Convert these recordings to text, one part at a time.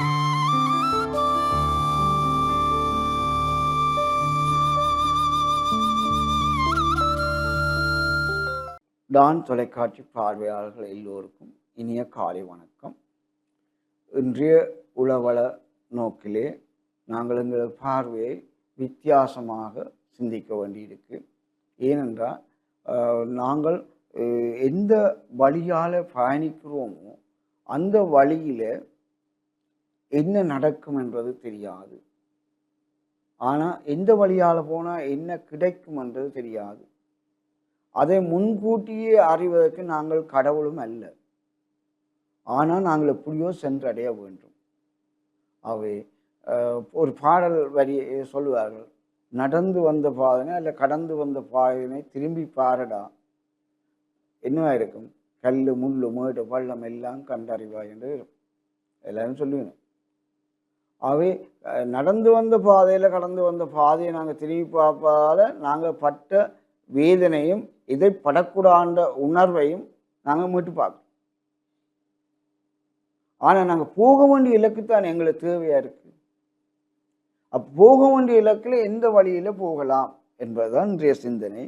Don தொலைக்காட்சி பார்வையாளர்கள் எல்லோருக்கும் இனிய காலை வணக்கம். இன்றைய உளவள நோக்கிலே நாங்கள் எங்கள் பார்வையை வித்தியாசமாக சிந்திக்க வேண்டியிருக்கு. ஏனென்றால் நாங்கள் எந்த வழியால் பயணிக்கிறோமோ அந்த வழியில் என்ன நடக்கும் என்பது தெரியாது. ஆனால் எந்த வழியால் போனால் என்ன கிடைக்கும் என்றது தெரியாது. அதை முன்கூட்டியே அறிவதற்கு நாங்கள் கடவுளும் அல்ல. ஆனால் நாங்கள் எப்படியோ சென்றடைய வேண்டும். அவை ஒரு பாடல் வரி சொல்லுவார்கள். நடந்து வந்த பாதனை அல்ல கடந்து வந்த பாதனை திரும்பி பாரடா. என்னவா இருக்கும்? கல் முள் மேடு பள்ளம் எல்லாம் கண்டறிவாய் என்று இருக்கும். எல்லாரும் சொல்லுவேன் அவை நடந்து வந்த பாதையில் கடந்து வந்த பாதையை நாங்கள் திரும்பி பார்ப்பதால் நாங்கள் பட்ட வேதனையும் இதை படக்கூடாத உணர்வையும் நாங்கள் மீட்டு பார்க்கணும் ஆனால் நாங்கள் போக வேண்டிய இலக்கு தான் எங்களுக்கு தேவையாக இருக்குது அப்போ போக வேண்டிய இலக்கில் எந்த வழியில் போகலாம் என்பதுதான் இன்றைய சிந்தனை.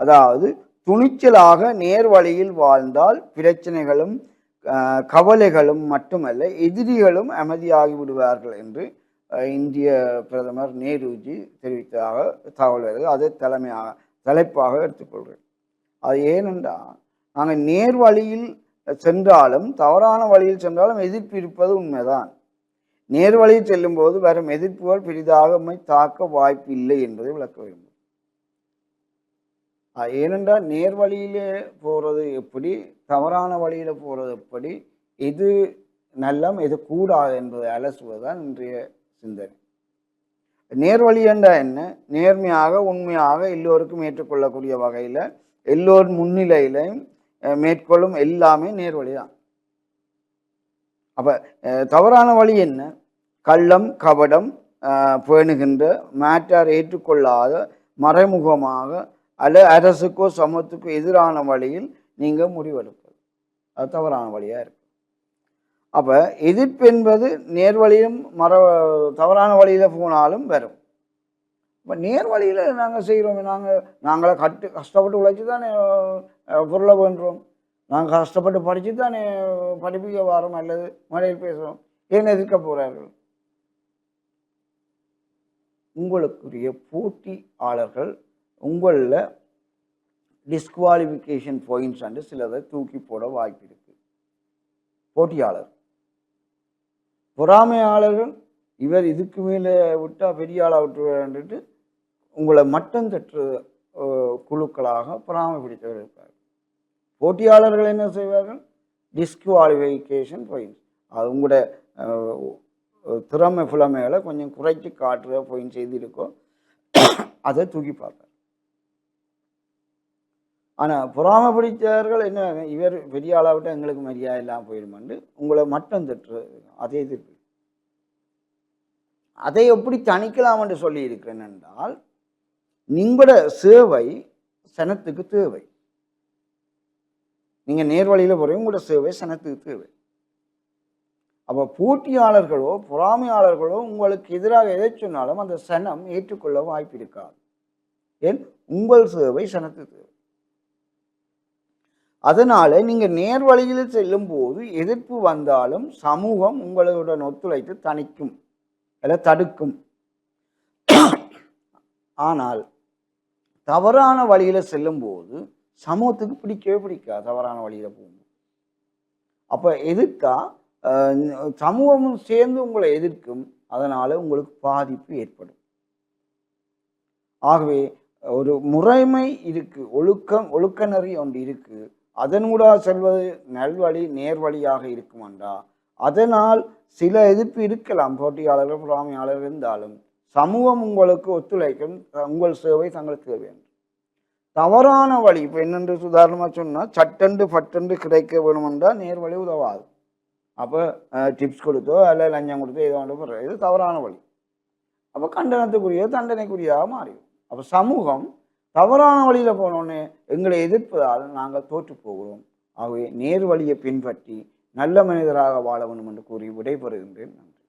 அதாவது துணிச்சலாக நேர் வழியில் வாழ்ந்தால் பிரச்சனைகளும் கவலைகளும் மட்டுமல்ல எதிரிகளும் அமைதியாகிவிடுவார்கள் என்று இந்திய பிரதமர் நேருஜி தெரிவித்ததாக தகவல் வருது அதை தலைமையாக தலைப்பாக எடுத்துக்கொள்கிறேன். அது ஏனென்றால் நாங்கள் நேர் வழியில் சென்றாலும் தவறான வழியில் சென்றாலும் எதிர்ப்பு இருப்பது உண்மைதான். நேர் வழியில் செல்லும்போது வரும் எதிர்ப்புகள் பெரிதாக தாக்க வாய்ப்பு இல்லை என்பதை விளக்க வேண்டும். ஏனென்றால் நேர் வழியிலே போகிறது எப்படி தவறான வழியில் போகிறது எப்படி எது நல்லம் எது கூடாது என்பதை அலசுவதுதான் இன்றைய சிந்தனை. நேர் வழி என்றால் என்ன? நேர்மையாக உண்மையாக எல்லோருக்கும் ஏற்றுக்கொள்ளக்கூடிய வகையில் எல்லோர் முன்னிலையிலையும் மேற்கொள்ளும் எல்லாமே நேர் வழி தான். அப்போ தவறான வழி என்ன? கள்ளம் கபடம் பேணுகின்ற மேட்டார் ஏற்றுக்கொள்ளாத மறைமுகமாக அல்ல அரசுக்கோ சமூகத்துக்கோ எதிரான வழியில் நீங்கள் முடிவெடுப்பது. அது தவறான வழியாக இருக்கும் அப்போ எதிர்ப்பு என்பது நேர் வழியும் மர தவறான வழியில் போனாலும் வரும். இப்போ நேர் வழியில் நாங்கள் செய்கிறோம் நாங்கள் நாங்களே கட்டு கஷ்டப்பட்டு உழைச்சி தானே பொருளை பண்ணுறோம் நாங்கள் கஷ்டப்பட்டு படித்து தானே படிப்பிக்க வரோம் அல்லது மழையில் பேசுகிறோம் ஏன் எதிர்க்க போகிறார்கள் உங்களுக்குரிய போட்டியாளர்கள் உங்களில் டிஸ்குவாலிஃபிகேஷன் பாயிண்ட்ஸ் அண்டு சிலதை தூக்கி போட வாய்ப்பு இருக்குது போட்டியாளர். பொறாமையாளர்கள் இவர் இதுக்கு மேலே விட்டால் பெரிய ஆளாக விட்டுட்டு உங்களை மட்டம் தட்டு குழுக்களாக பொறாமை பிடித்தவர் இருப்பார். போட்டியாளர்கள் என்ன செய்வார்கள்? டிஸ்குவாலிஃபிகேஷன் பாயிண்ட்ஸ் அது உங்களோட திறமை புலமைகளை கொஞ்சம் குறைச்சி காட்டுற பாயிண்ட் செய்திருக்கோ அதை தூக்கி பார்ப்பார். ஆனால் பொறாமை பிடித்தவர்கள் என்ன இவர் பெரிய ஆளாவிட்ட எங்களுக்கு மரியாதை இல்லாமல் போயிடுமாண்டு உங்களை மட்டம் தட்டு அதே எதிர்ப்பு. அதை எப்படி தணிக்கலாம் என்று சொல்லி இருக்கிறேன் என்றால் நீங்களோட சேவை சனத்துக்கு தேவை. நீங்கள் நேர்வழியில் போகிறீங்க உங்களோட சேவை சனத்துக்கு தேவை. அப்போ போட்டியாளர்களோ பொறாமையாளர்களோ உங்களுக்கு எதிராக எதை சொன்னாலும் அந்த சனம் ஏற்றுக்கொள்ள வாய்ப்பு இருக்காது. ஏன்? உங்கள் சேவை சனத்துக்கு தேவை. அதனால் நீங்கள் நேர் வழியில் செல்லும் போது எதிர்ப்பு வந்தாலும் சமூகம் உங்களுடன் ஒத்துழைத்து தணிக்கும் அல்ல தடுக்கும். ஆனால் தவறான வழியில் செல்லும்போது சமூகத்துக்கு பிடிக்கவே பிடிக்காது தவறான வழியில் போகும் அப்போ எதிர்க்கா சமூகமும் சேர்ந்து உங்களை எதிர்க்கும் அதனால் உங்களுக்கு பாதிப்பு ஏற்படும். ஆகவே ஒரு முறைமை இருக்கு ஒழுக்கம் ஒழுக்க நெறி ஒன்று இருக்குது அதனூடாக செல்வது நல்வழி நேர்வழியாக இருக்குமெண்டா அதனால் சில எதிர்ப்பு இருக்கலாம். போட்டியாளர்கள் பொறாமையாளர்கள் இருந்தாலும் சமூகம் உங்களுக்கு ஒத்துழைக்கும். உங்கள் சேவை தங்களுக்கு வேண்டும் தவறான வழி இப்போ என்னென்று உதாரணமாக சொன்னால் சட்டண்டு பட்டண்டு கிடைக்க வேணுமென்றால் நேர்வழி உதவாது. அப்போ டிப்ஸ் கொடுத்தோ அல்ல லஞ்சம் கொடுத்தோ ஏதோ ஒன்று போடுறது இது தவறான வழி. அப்போ கண்டனத்துக்குரிய தண்டனைக்குரியதாக மாறிடும் அப்போ சமூகம் தவறான வழியில் போனோன்னு எங்களை எதிர்ப்பதால் நாங்கள் தோற்று போகிறோம். ஆகவே நேர் வழியை பின்பற்றி நல்ல மனிதராக வாழ வேண்டும் என்று கூறி விடைபெறுகின்றேன். நன்றி.